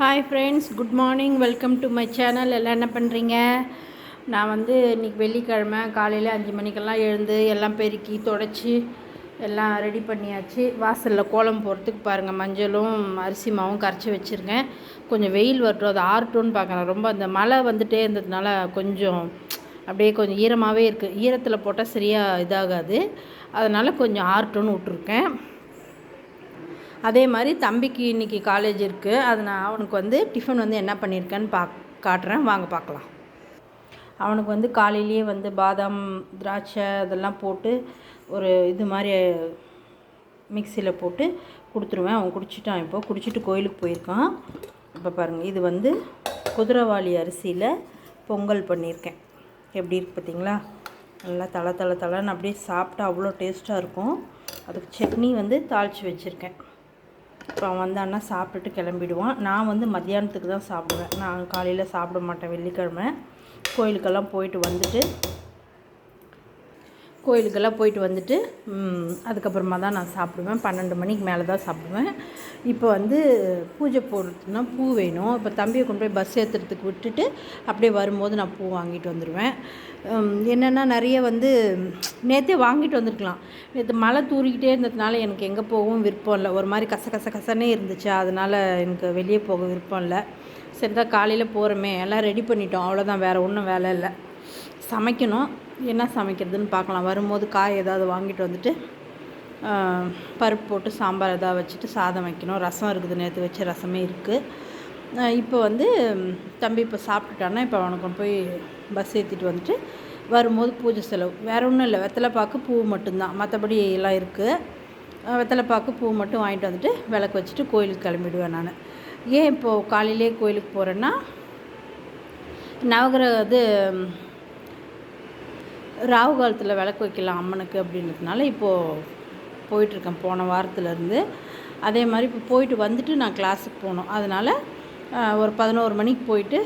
Hi friends good morning welcome to my channel எல்லாம் என்ன பண்ணுறீங்க நான் வந்து இன்றைக்கி வெள்ளிக்கிழமை காலையில் அஞ்சு மணிக்கெல்லாம் எழுந்து எல்லாம் பெருக்கி தொடச்சி எல்லாம் ரெடி பண்ணியாச்சு. வாசலில் கோலம் போகிறதுக்கு பாருங்கள் மஞ்சளும் அரிசி மாவும் கரைச்சி வச்சுருக்கேன். கொஞ்சம் வெயில் வரட்டும் அது ஆறட்டும்னு பார்க்குறேன். ரொம்ப அந்த மழை வந்துகிட்டே இருந்ததுனால கொஞ்சம் அப்படியே கொஞ்சம் ஈரமாகவே இருக்குது ஈரத்தில் போட்டால் சரியாக இதாகாது. அதனால் கொஞ்சம் ஆறட்டும்னு விட்ருக்கேன் அதே மாதிரி தம்பிக்கு இன்றைக்கி காலேஜ் இருக்குது அது நான் அவனுக்கு வந்து டிஃபன் வந்து என்ன பண்ணியிருக்கேன்னு பா காட்டுறேன். வாங்க பார்க்கலாம் அவனுக்கு வந்து காலையிலேயே வந்து பாதாம் திராட்சை அதெல்லாம் போட்டு ஒரு இது மாதிரி மிக்சியில் போட்டு கொடுத்துருவேன். அவன் குடிச்சிட்டான் இப்போ. குடிச்சிட்டு கோயிலுக்கு போயிருக்கான். இப்போ பாருங்கள் இது வந்து குதிரைவாளி அரிசியில் பொங்கல் பண்ணியிருக்கேன் எப்படி இருக்கு பார்த்தீங்களா? நல்லா தலை தலை தலைன்னு அப்படியே சாப்பிட்டா அவ்வளோ டேஸ்ட்டாக இருக்கும். அதுக்கு சட்னி வந்து தாளித்து வச்சுருக்கேன். இப்போ அவன் வந்தான்னா சாப்பிட்டுட்டு கிளம்பிடுவான். நான் வந்து மத்தியானத்துக்கு தான் சாப்பிடுவேன். நான் காலையில் சாப்பிட மாட்டேன் வெள்ளிக்கிழமை. கோயிலுக்கெல்லாம் போயிட்டு வந்துட்டு கோயிலுக்கெல்லாம் போயிட்டு வந்துட்டு அதுக்கப்புறமா தான் நான் சாப்பிடுவேன். பன்னெண்டு மணிக்கு மேலே தான் சாப்பிடுவேன். இப்போ வந்து பூஜை போடுறதுனா பூ வேணும். இப்போ தம்பியை கொண்டு போய் பஸ் ஏற்றுறதுக்கு விட்டுட்டு அப்படியே வரும்போது நான் பூ வாங்கிட்டு வந்துடுவேன் என்னென்னா நிறைய வந்து நேற்றே வாங்கிட்டு வந்திருக்கலாம். நேற்று மழை தூரிக்கிட்டே இருந்ததுனால எனக்கு எங்கே போகவும் விருப்பம் இல்லை. ஒரு மாதிரி கச கச கசனே இருந்துச்சு. அதனால் எனக்கு வெளியே போக விருப்பம் இல்லை. சரி தான் காலையில் போகிறோமே எல்லாம் ரெடி பண்ணிட்டோம். அவ்வளோதான் வேறு ஒன்றும் வேலை இல்லை. சமைக்கணும். என்ன சமைக்கிறதுன்னு பார்க்கலாம். வரும்போது காய் ஏதாவது வாங்கிட்டு வந்துட்டு பருப்பு போட்டு சாம்பார் எதாவது வச்சுட்டு சாதம் வைக்கணும். ரசம் இருக்குது. நேற்று வச்ச ரசமே இருக்குது இப்போ வந்து தம்பி இப்போ சாப்பிட்டுட்டான்னா இப்போ அவனுக்கு போய் பஸ் ஏற்றிட்டு வந்துட்டு வரும்போது பூஜை செலவு. வேறு ஒன்றும் இல்லை. வெத்தலைப்பாக்கு பூ மட்டும்தான். மற்றபடி எல்லாம் இருக்குது வெத்தலைப்பாக்கு பூ மட்டும் வாங்கிட்டு வந்துட்டு விளக்கு வச்சுட்டு கோயிலுக்கு கிளம்பிடுவேன் நான். ஏன் இப்போது காலையிலே கோயிலுக்கு போகிறேன்னா நவகிரக இது ராகு காலத்தில் விளக்கு வைக்கலாம் அம்மனுக்கு அப்படின்றதுனால இப்போது போயிட்டுருக்கேன். போன வாரத்துலேருந்து. அதே மாதிரி இப்போ போயிட்டு வந்துட்டு நான் கிளாஸுக்கு போகணும். அதனால் ஒரு பதினோரு மணிக்கு போயிட்டு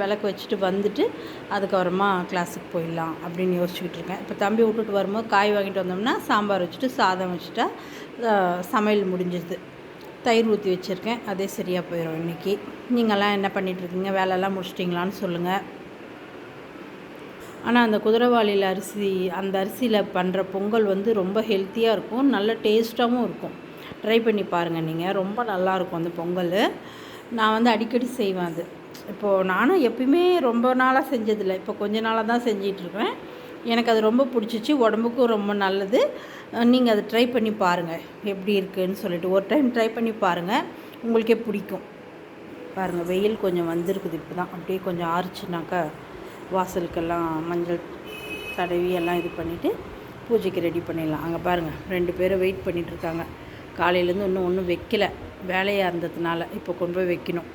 விளக்கு வச்சுட்டு வந்துட்டு அதுக்கப்புறமா கிளாஸுக்கு போயிடலாம் அப்படின்னு யோசிச்சுக்கிட்டு இருக்கேன். இப்போ தம்பி விட்டுட்டு வரும்போது காய் வாங்கிட்டு வந்தோம்னா சாம்பார் வச்சுட்டு சாதம் வச்சுட்டா சமையல் முடிஞ்சிது தயிர் ஊற்றி வச்சுருக்கேன். அதே சரியாக போயிடும் இன்றைக்கி நீங்கள்லாம் என்ன பண்ணிகிட்ருக்கீங்க வேலையெல்லாம் முடிச்சிட்டிங்களான்னு சொல்லுங்கள் ஆனால் அந்த குதிரைவாளியில் அரிசி அந்த அரிசியில் பண்ணுற பொங்கல் வந்து ரொம்ப ஹெல்த்தியாக இருக்கும். நல்ல டேஸ்ட்டாகவும் இருக்கும். ட்ரை பண்ணி பாருங்கள் நீங்கள் ரொம்ப நல்லாயிருக்கும் அந்த பொங்கல். நான் வந்து அடிக்கடி செய்வேன் அது. இப்போது நானும் எப்பயுமே ரொம்ப நாளாக செஞ்சதில்லை. இப்போ கொஞ்ச நாளாக தான் செஞ்சிகிட்ருக்கேன் எனக்கு அது ரொம்ப பிடிச்சிச்சு. உடம்புக்கும் ரொம்ப நல்லது. நீங்கள் அதை ட்ரை பண்ணி பாருங்கள் எப்படி இருக்குதுன்னு சொல்லிட்டு. ஒரு டைம் ட்ரை பண்ணி பாருங்கள் உங்களுக்கே பிடிக்கும். பாருங்கள் வெயில் கொஞ்சம் வந்திருக்குது இப்போ தான் அப்படியே கொஞ்சம் ஆறுச்சுனாக்கா வாசலுக்கெல்லாம் மஞ்சள் தடவி எல்லாம் இது பண்ணிவிட்டு பூஜைக்கு ரெடி பண்ணிடலாம். அங்கே பாருங்கள் ரெண்டு பேரும் வெயிட் பண்ணிகிட்ருக்காங்க காலையிலேருந்து இன்னும் ஒன்றும் வைக்கல. வேலையாக இருந்ததுனால இப்போ கொண்டு போய் வைக்கணும்.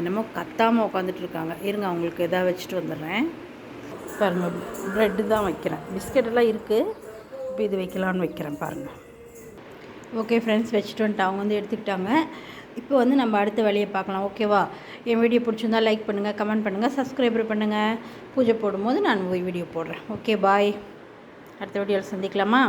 என்னமோ கத்தாமல் உட்காந்துட்ருக்காங்க இருங்க அவங்களுக்கு எதாவது வச்சுட்டு வந்துடுறேன். பாருங்கள் ப்ரெட்டு தான் வைக்கிறேன். பிஸ்கெட்டெல்லாம் இருக்குது இப்போ இது வைக்கலான்னு வைக்கிறேன் பாருங்கள் ஓகே ஃப்ரெண்ட்ஸ் வச்சுட்டு வந்துட்டு அவங்க வந்து எடுத்துக்கிட்டாங்க. இப்போ வந்து நம்ம அடுத்த வேலையை பார்க்கலாம். ஓகேவா என் வீடியோ பிடிச்சிருந்தா லைக் பண்ணுங்கள் கமெண்ட் பண்ணுங்கள் சப்ஸ்கிரைபர் பண்ணுங்கள் பூஜை போடும்போது நான் வீடியோ போடுறேன். ஓகே பாய் அடுத்த வீடியோவில் சந்திக்கலாமா?